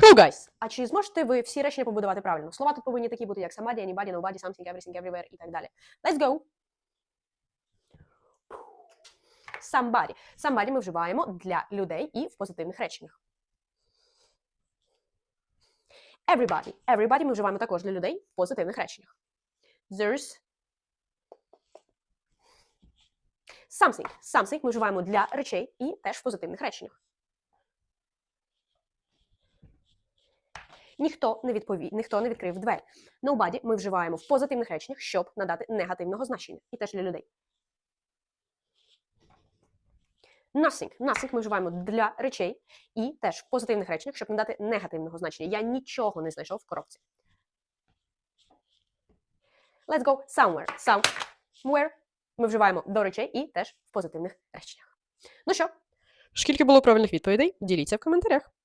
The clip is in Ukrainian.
Hello, guys! А чи зможете ви всі речення побудувати правильно? Слова тут повинні такі бути, як somebody, anybody, nobody, something, everything, everywhere і так далі. Let's go! Somebody. Somebody ми вживаємо для людей і в позитивних реченнях. Everybody. Everybody ми вживаємо також для людей в позитивних реченнях. There's something. Something ми вживаємо для речей і теж в позитивних реченнях. Ніхто не відповів, ніхто не відкрив двері. Nobody ми вживаємо в позитивних реченнях, щоб надати негативного значення. І теж для людей. Nothing. Nothing ми вживаємо для речей і теж в позитивних реченнях, щоб надати негативного значення. Я нічого не знайшов в коробці. Let's go somewhere. Somewhere ми вживаємо до речей і теж в позитивних реченнях. Ну що, скільки було правильних відповідей? Діліться в коментарях.